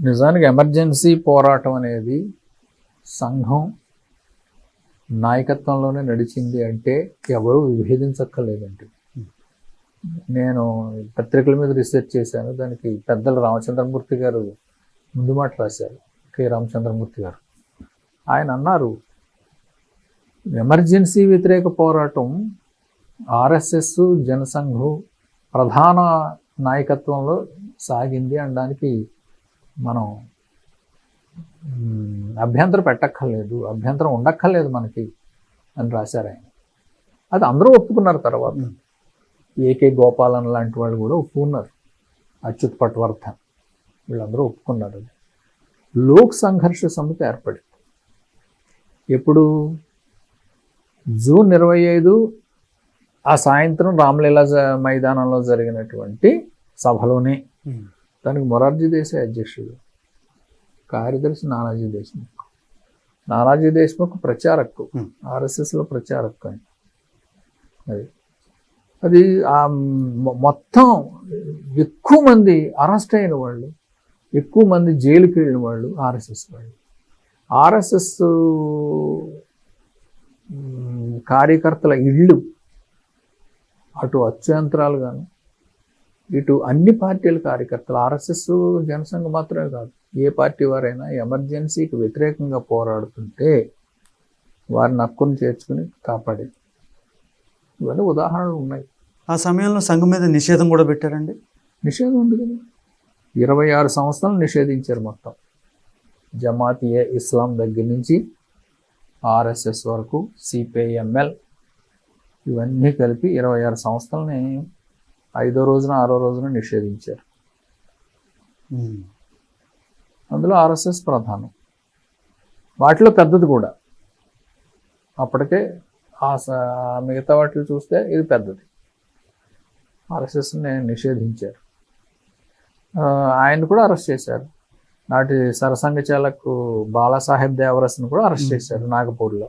నిజానికి ఎమర్జెన్సీ పోరాటం అనేది సంఘం నాయకత్వంలోనే నడిచింది అంటే ఎవరు విభేదించక్కర్లేదండి. నేను పత్రికల మీద రీసెర్చ్ చేశాను. దానికి పెద్దలు రామచంద్రమూర్తి గారు ముందు మాట రాశారు. కె. రామచంద్రమూర్తి గారు. ఆయన అన్నారు ఎమర్జెన్సీ వ్యతిరేక పోరాటం ఆర్ఎస్ఎస్ జనసంఘం ప్రధాన నాయకత్వంలో సాగింది అనడానికి మనం అభ్యంతరం పెట్టక్కర్లేదు అభ్యంతరం ఉండక్కర్లేదు మనకి అని రాశారు ఆయన. అది అందరూ ఒప్పుకున్నారు తర్వాత. ఏకే గోపాలన్ లాంటి వాళ్ళు కూడా ఒప్పుకున్నారు. అచ్యుత్ పట్వర్ధన్ వీళ్ళందరూ ఒప్పుకున్నారు అది. లోక్ సంఘర్ష సమితి ఏర్పడింది. ఎప్పుడు? జూన్ ఇరవై ఐదు ఆ సాయంత్రం రామలీలా మైదానంలో జరిగినటువంటి సభలోనే. దానికి మొరార్జీ దేశాయ్ అధ్యక్షుడు. కార్యదర్శి నానాజీ దేశ్ముఖ్. నానాజీ దేశ్ముఖ్ ప్రచారక్కు. Hmm. ఆర్ఎస్ఎస్లో ప్రచారక్కు ఆయన అది. అది ఆ మొత్తం ఎక్కువ మంది అరెస్ట్ అయిన వాళ్ళు ఎక్కువ మంది జైలుకి వెళ్ళిన వాళ్ళు ఆర్ఎస్ఎస్ వాళ్ళు. ఆర్ఎస్ఎస్ కార్యకర్తల ఇళ్ళు అటు అత్యంతరాలు గాను ఇటు అన్ని పార్టీల కార్యకర్తలు ఆర్ఎస్ఎస్ జనసంఘం మాత్రమే కాదు ఏ పార్టీ వారైనా ఎమర్జెన్సీకి వ్యతిరేకంగా పోరాడుతుంటే వారిని హక్కును చేర్చుకుని కాపాడేది ఇవన్నీ ఉదాహరణలు ఉన్నాయి. ఆ సమయంలో సంఘం మీద నిషేధం కూడా పెట్టారండి? నిషేధం ఉంది కదా. ఇరవై ఆరు సంస్థలు నిషేధించారు మొత్తం. జమాతియే ఇస్లాం దగ్గర నుంచి ఆర్ఎస్ఎస్ వరకు సిపిఐఎంఎల్ ఇవన్నీ కలిపి ఇరవై ఆరు సంస్థలని ఐదో రోజున ఆరో రోజున నిషేధించారు. అందులో ఆర్ఎస్ఎస్ ప్రధానం. వాటిలో పెద్దది కూడా. అప్పటికే ఆ మిగతా వాటిని చూస్తే ఇది పెద్దది. ఆర్ఎస్ఎస్ని నిషేధించారు. ఆయన కూడా అరెస్ట్ చేశారు. నాటి సరసంఘ చాలకు బాలాసాహెబ్ దేవరస్ని కూడా అరెస్ట్ చేశారు నాగపూర్లో.